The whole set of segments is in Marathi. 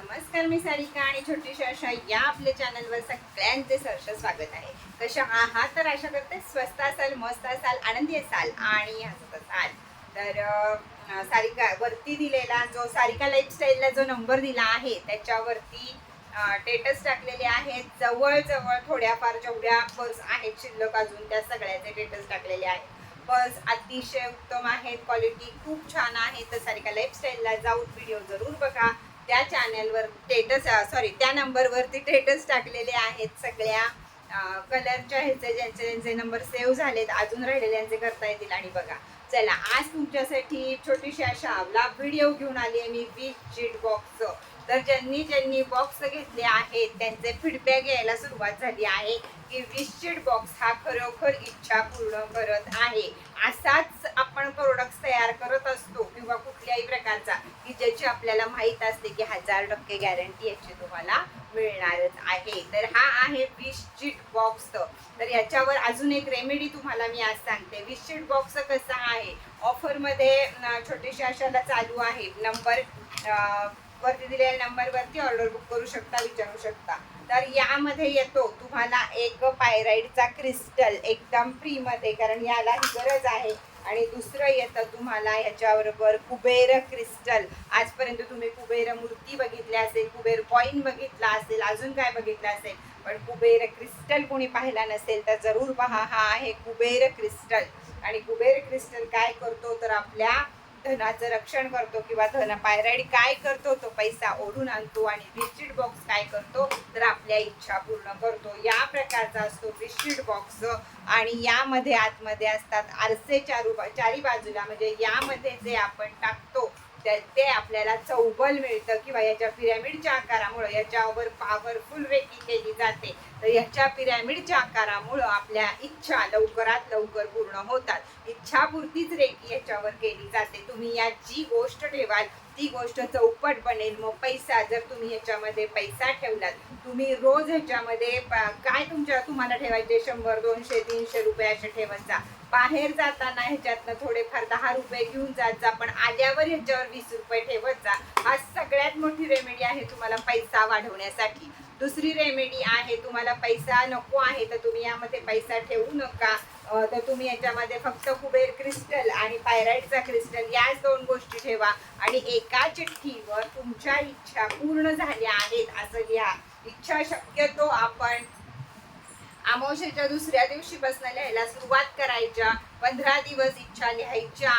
नमस्कार मी सारिका आणि छोटीशी आशा या आपल्या चॅनलवर सगळ्यांचे सहर्ष स्वागत आहे. कशा आहात? तर आशा करते स्वस्त असाल मस्त असाल आनंदी असाल आणि हसत असाल. तर सारिका वरती दिलेला जो सारिका लाईफस्टाईलला जो नंबर दिला आहे त्याच्यावरती टेटस टाकलेले आहेत. जवळजवळ थोड्याफार जेवढ्या पर्स आहेत शिल्लक अजून त्या सगळ्याचे टेटस टाकलेले आहेत. पर्स अतिशय उत्तम आहेत क्वालिटी खूप छान आहे. तर सारिका लाईफस्टाईलला जाऊन व्हिडिओ जरूर बघा. त्या चॅनलवर स्टेटस सॉरी त्या नंबरवरती स्टेटस टाकलेले आहेत सगळ्या कलरच्या ह्याचे ज्यांचे ज्यांचे नंबर सेव्ह झालेत अजून राहिलेल्यांचे करता येतील. आणि बघा चला आज तुमच्यासाठी छोटीशी अशा लाभ व्हिडिओ घेऊन आली आहे मी वीस शीट बॉक्स तर ज्यांनी ज्यांनी बॉक्स घेतले आहेत त्यांचे फीडबॅक यायला सुरुवात झाली आहे की वीस बॉक्स हा खरोखर इच्छा पूर्ण करत आहे. असाच आपण प्रोडक्ट्स तयार करत असतो किंवा कुठल्याही प्रकारचा की ज्याची आपल्याला माहीत असते की हजार टक्के गॅरंटी याची तुम्हाला मिळणारच आहे. तर हा आहे वीस बॉक्स तर याच्यावर अजून एक रेमेडी तुम्हाला मी आज सांगते. वीस शीट बॉक्स कसा आहे? ऑफरमध्ये अं, छोटीशी अशाला चालू आहे. नंबर वरती दिलेल्या नंबरवरती ऑर्डर बुक करू शकता विचारू शकता. तर यामध्ये येतो तुम्हाला एक पायराईडचा क्रिस्टल एकदम फ्रीमध्ये कारण याला ही गरज आहे. आणि दुसरं येतं तुम्हाला ह्याच्याबरोबर कुबेर क्रिस्टल. आजपर्यंत तुम्ही कुबेर मूर्ती बघितली असेल कुबेर कॉईन बघितला असेल अजून काय बघितलं असेल पण कुबेर क्रिस्टल कोणी पाहिला नसेल तर जरूर पहा हा आहे कुबेर क्रिस्टल. आणि कुबेर क्रिस्टल काय करतो तर आपल्या धनाचं रक्षण करतो किंवा धन पायराडी काय करतो तो पैसा ओढून आणतो आणि रिस्ट्रीट बॉक्स काय करतो तर आपल्या इच्छा पूर्ण करतो. या प्रकारचा असतो रिस्ट्रीट बॉक्स आणि यामध्ये आतमध्ये असतात आरसे चारू चारी बाजूला. म्हणजे यामध्ये जे आपण टाकतो ते आपल्याला चौबल मिळतं किंवा याच्या पिरॅमिडच्या आकारामुळं याच्यावर पॉवरफुल रेकी केली जाते. तर याच्या पिरॅमिडच्या आकारामुळं आपल्या इच्छा लवकरात लवकर पूर्ण होतात. इच्छापूर्तीच रेकी याच्यावर केली जाते. तुम्ही याची गोष्ट ठेवाल. ती गोष्ट चौपट बनेल. मग पैसा जर तुम्ही ह्याच्यामध्ये पैसा ठेवलात तुम्ही रोज ह्याच्यामध्ये काय तुमच्या तुम्हाला ठेवायचे? शंभर दोनशे तीनशे रुपये असे ठेवत जा बाहेर जाताना ह्याच्यातनं थोडेफार दहा रुपये घेऊन जात जा पण आल्यावर ह्याच्यावर वीस रुपये ठेवत जा हा सगळ्यात मोठी रेमेडी आहे तुम्हाला पैसा वाढवण्यासाठी. दुसरी रेमेडी आहे तुम्हाला पैसा नको आहे तर तुम्ही यामध्ये पैसा ठेवू नका. तर तुम्ही याच्यामध्ये फक्त कुबेर क्रिस्टल आणि पायराईडचा क्रिस्टल याच दोन गोष्टी ठेवा. आणि एका चिठ्ठीवर तुमच्या इच्छा पूर्ण झाल्या आहेत असं लिहा. इच्छा शक्यतो आपण अमावस्येच्या दुसऱ्या दिवशीपासून लिहायला सुरुवात करायच्या. पंधरा दिवस इच्छा लिहायच्या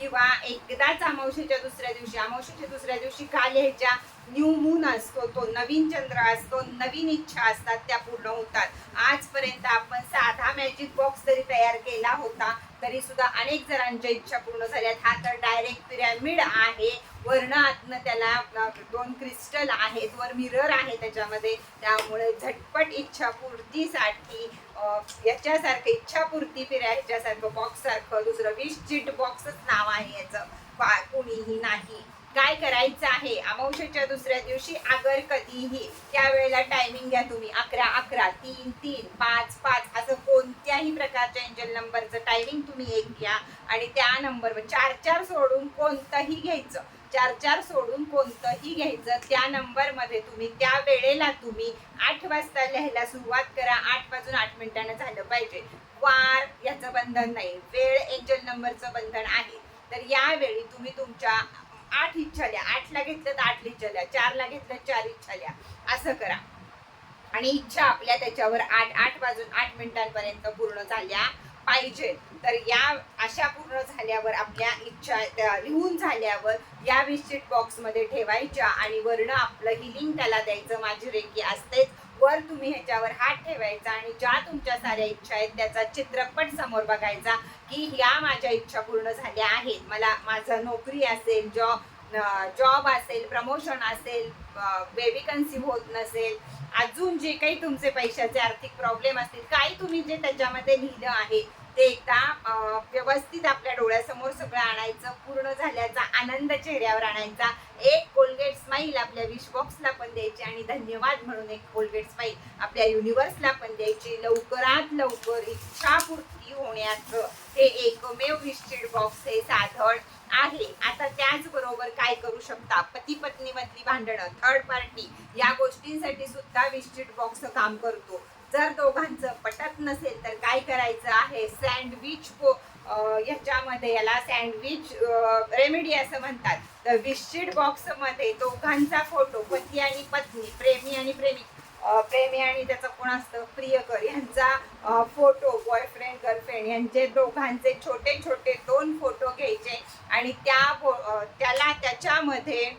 किंवा एकदाच अमावस्येच्या दुसऱ्या दिवशी. अमावस्येच्या दुसऱ्या दिवशी का लिहायच्या? न्यू मून असतो तो नवीन चंद्र असतो नवीन इच्छा असतात त्या पूर्ण होतात. आजपर्यंत आपण साधा मॅजिक बॉक्स जरी तयार केला होता तरी सुद्धा अनेक जणांच्या इच्छा पूर्ण झाल्यात. हा तर डायरेक्ट पिरॅमिड आहे. वर्ण आतनं त्याला दोन क्रिस्टल आहेत वर मिरर आहे त्याच्यामध्ये. त्यामुळे झटपट इच्छापूर्तीसाठी याच्यासारखं इच्छापूर्ती फिर्या ह्याच्यासारखं बॉक्ससारखं दुसरं विश चिट बॉक्सच नाव आहे याचं. कोणीही नाही. काय करायचं आहे? अमावश्याच्या दुसऱ्या दिवशी अगर कधीही? त्यावेळेला टायमिंग घ्या तुम्ही. अकरा अकरा तीन तीन पाच पाच असं कोणत्याही प्रकारच्या एंजल नंबरचं टायमिंग तुम्ही एक घ्या. आणि त्या नंबरवर चार चार सोडून कोणतंही घ्यायचं. चार चार सोडून कोणतंही घ्यायचं. त्या नंबरमध्ये तुम्ही त्या वेळेला तुम्ही आठ वाजता लिहायला सुरुवात करा. आठ वाजून आठ मिनिटानं झालं पाहिजे. वार याचं बंधन नाही. वेळ एंजल नंबरचं बंधन आहे. तर यावेळी तुम्ही तुमच्या आठ इच्छा आठला घेतलं तर आठ इच्छा चारला घेतलं चार इच्छा असं करा. आणि इच्छा आपल्या त्याच्यावर आठ आठ वाजून आठ मिनिटांपर्यंत पूर्ण झाल्या पाहिजे. तर या अशा पूर्ण झाल्यावर आपल्या इच्छा लिहून झाल्यावर या विशिट बॉक्समध्ये ठेवायच्या आणि वर्ण आपलं हिलिंग त्याला द्यायचं. माझी रेखी असतेच. वर तुम्ही ह्याच्यावर हात ठेवायचा आणि ज्या तुमच्या साऱ्या इच्छा आहेत त्याचा चित्रपट समोर बघायचा की ह्या माझ्या इच्छा पूर्ण झाल्या आहेत. मला माझं नोकरी असेल जॉब जॉब असेल प्रमोशन असेल बेबी कन्सिव्ह होत नसेल अजून जे काही तुमचे पैशाचे आर्थिक प्रॉब्लेम असतील काही तुम्ही जे त्याच्यामध्ये लिहिलं आहे ते एकदा व्यवस्थित आपल्या डोळ्यासमोर सगळं आणायचं पूर्ण झाल्याचा आनंद चेहऱ्यावर आणायचा. एक कोलगेट स्माईल आपल्या विश बॉक्सला पण द्यायची आणि धन्यवाद म्हणून एक कोलगेट स्माईल आपल्या युनिव्हर्सला पण द्यायची. लवकरात लवकर इच्छापूर्ती होण्याचं हे एकमेव विश्चिड बॉक्स हे साधन आहे. आता त्याचबरोबर काय करू शकता? पती पत्नी मधली भांडणं थर्ड पार्टी या गोष्टींसाठी सुद्धा विस्टिट बॉक्स काम करतो. जर दोघांचं पटत नसेल आहे सँडविच ह्याच्यामध्ये याला सँडविच रेमेडी असं म्हणतात. तर विस्टिट बॉक्समध्ये दोघांचा फोटो पती आणि पत्नी प्रेमी आणि प्रेमी. प्रेमी आणि त्याचं कोण असतं? प्रियकर. यांचा फोटो बॉयफ्रेंड गर्लफ्रेंड यांचे दोघांचे छोटे छोटे दोन फोटो घ्यायचे आणि त्या त्याला त्याच्यामध्ये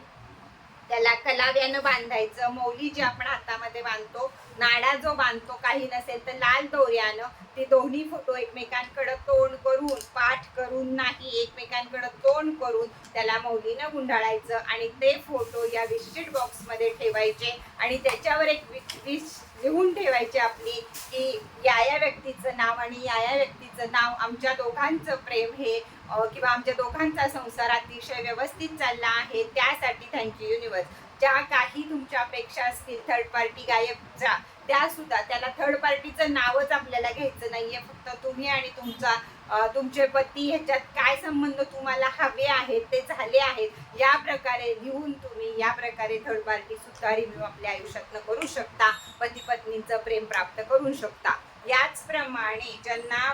त्याला कलाव्यानं बांधायचं. मौली जी आपण हातामध्ये बांधतो नाडा जो बांधतो काही नसेल तर लाल दोऱ्यानं ते दोन्ही फोटो एकमेकांकडे तोंड करून पाठ करून नाही एकमेकांकडे तोंड करून त्याला मौलीनं गुंडाळायचं आणि ते फोटो या विस्टिट बॉक्समध्ये ठेवायचे आणि त्याच्यावर एक विश लिहून ठेवायची आपली की या या व्यक्तीचं नाव आणि या या व्यक्तीचं नाव आमच्या दोघांचं प्रेम हे किंवा आमच्या दोघांचा संसार अतिशय व्यवस्थित चालला आहे त्यासाठी थँक्यू युनिवर्स ज्या काही तुमच्या अपेक्षा असतील थर्ड पार्टी गायकच्या त्या सुद्धा त्याला थर्ड पार्टीचं नावच आपल्याला घ्यायचं नाहीये फक्त तुम्ही आणि तुमचा तुमचे पती ह्याच्यात काय संबंध तुम्हाला हवे आहेत ते झाले आहेत या प्रकारे लिहून तुम्ही या प्रकारे थर्ड पार्टी सुद्धा रिव्ह्यू आपल्या आयुष्यातनं करू शकता पती पत्नीचं प्रेम प्राप्त करू शकता. याचप्रमाणे ज्यांना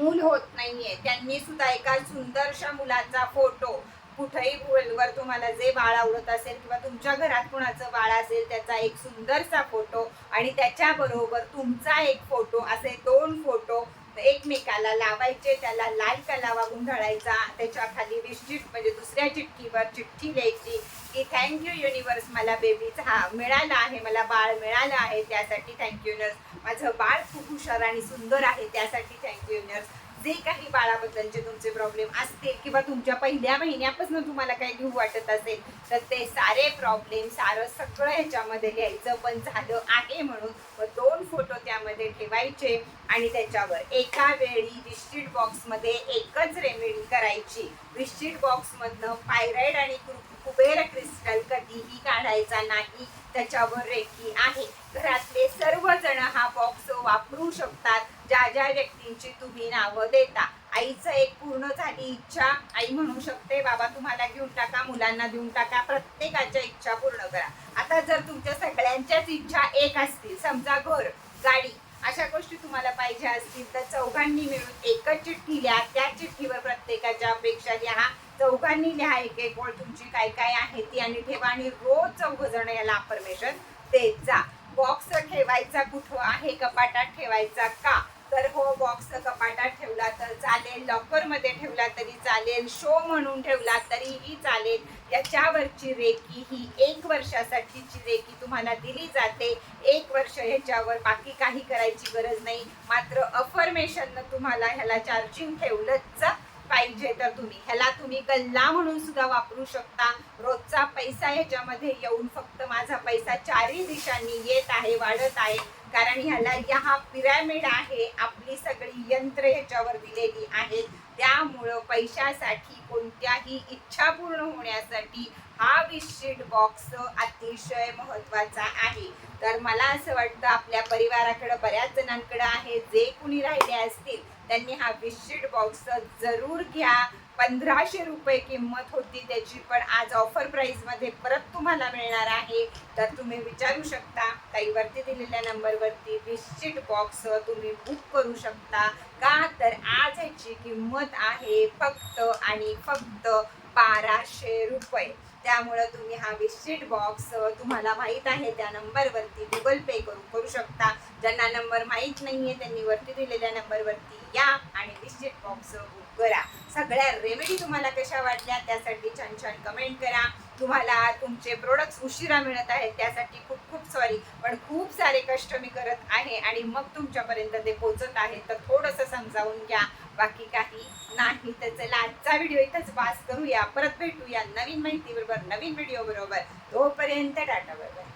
मूल होत नाहीये. त्यांनी सुद्धा एका सुंदरशा मुलाचा फोटो कुठेही गुगलवर तुम्हाला जे बाळ आवडत असेल किंवा तुमच्या घरात कुणाचं बाळ असेल त्याचा एक सुंदरसा फोटो आणि त्याच्याबरोबर तुमचा एक फोटो असे दोन फोटो एकमेकाला लावायचे. त्याला लाल कलावा गुंधळायचा त्याच्याखाली विस्टिट म्हणजे दुसऱ्या चिठ्ठीवर चिठ्ठी लिहायची की थँक्यू युनिवर्स मला बेबीचा हा मिळाला आहे. मला बाळ मिळालं आहे. त्यासाठी थँक्यू युनिवर्स माझं बाळ खूप हुशार आणि सुंदर आहे त्यासाठी थँक्यू युनिवर्स जे काही बाळाबद्दलचे तुमचे प्रॉब्लेम असतील किंवा तुमच्या पहिल्या महिन्यापासून तुम्हाला काही घेऊ वाटत असेल तर ते सारे प्रॉब्लेम सारं सगळं ह्याच्यामध्ये लिहायचं पण झालं आहे म्हणून व दोन फोटो त्यामध्ये ठेवायचे आणि त्याच्यावर एका वेळी विस्टीड बॉक्समध्ये एकच रेमेडी करायची. विस्टीड बॉक्समधनं पायराईड आणि कुबेर क्रिस्टल कधीही काढायचा नाही त्याच्यावर रेखी आहे. घरातले सर्वजण हा बॉक्स वापरू शकतात. ज्या ज्या व्यक्तींची तुम्ही नावं देता आईचं एक पूर्ण झाली इच्छा आई म्हणू शकते बाबा तुम्हाला घेऊन टाका मुलांना देऊन टाका प्रत्येकाच्या इच्छा पूर्ण करा. आता जर तुमच्या सगळ्यांच्याच इच्छा एक असतील समजा घर गाडी अशा गोष्टी तुम्हाला पाहिजे असतील तर चौघांनी मिळून एकच चिठ्ठी लिहा. त्या चिठ्ठीवर प्रत्येकाच्या अपेक्षा लिहा. चौघांनी लिहा एक एक ओळ तुमची काय काय आहे ती आणि ठेवा आणि रोज चौघ जण याला अफर्मेशन देत जा. बॉक्स ठेवायचा कुठं आहे कपाटात ठेवायचा का? तर हो बॉक्स कपाटात ठेवला तर चालेल लॉकरमध्ये ठेवला तरी चालेल शो म्हणून ठेवला तरीही चालेल. याच्यावरची रेकी ही एक वर्षासाठीची रेकी तुम्हाला दिली जाते. एक वर्ष ह्याच्यावर बाकी काही करायची गरज नाही. मात्र अफर्मेशननं तुम्हाला ह्याला चार्जिंग ठेवलंच पाहिजे तर तुम्ही. ह्याला तुम्ही गल्ला म्हणून सुद्धा वापरू शकता. रोजचा पैसा ह्याच्यामध्ये येऊन फक्त माझा पैसा चारही दिशांनी येत आहे वाढत आहे. कारण ह्याला या हा पिरॅमिड आहे आपली सगळी यंत्र ह्याच्यावर दिलेली आहेत त्यामुळं पैशासाठी कोणत्याही इच्छा पूर्ण होण्यासाठी हा विशिट बॉक्स अतिशय महत्त्वाचा आहे. तर मला असं वाटतं आपल्या परिवाराकडं बऱ्याच जणांकडं आहे. जे कुणी राहिले असतील त्यांनी हा विशिट बॉक्स जरूर घ्या. पंधराशे रुपये किंमत होती त्याची पण आज ऑफर प्राइसमध्ये परत तुम्हाला मिळणार आहे. तर तुम्ही विचारू शकता काही वरती दिलेल्या नंबरवरती विशिट बॉक्स तुम्ही बुक करू शकता. का? तर आज याची किंमत आहे फक्त आणि फक्त बाराशे रुपये. त्यामुळं तुम्ही हा विशिट बॉक्स तुम्हाला माहीत आहे त्या नंबरवरती गुगल पे करून करू शकता. ज्यांना नंबर माहीत नाही आहे त्यांनी वरती दिलेल्या नंबरवरती या आणि विशिट बॉक्स बुक करा. सगळ्या रेमेडी तुम्हाला कशा वाटल्या त्यासाठी छान छान कमेंट करा. तुम्हाला तुमचे प्रोडक्ट्स उशिरा मिळत आहेत त्यासाठी खूप खूप सॉरी पण खूप सारे कष्ट मी करत आहे आणि मग तुमच्यापर्यंत ते पोचत आहे तर थोडंसं समजावून घ्या. बाकी काही नाही तर चला आजचा व्हिडिओ इथंच पास करूया. परत भेटूया नवीन माहिती बरोबर नवीन व्हिडिओ बरोबर. तोपर्यंत टाटा बरोबर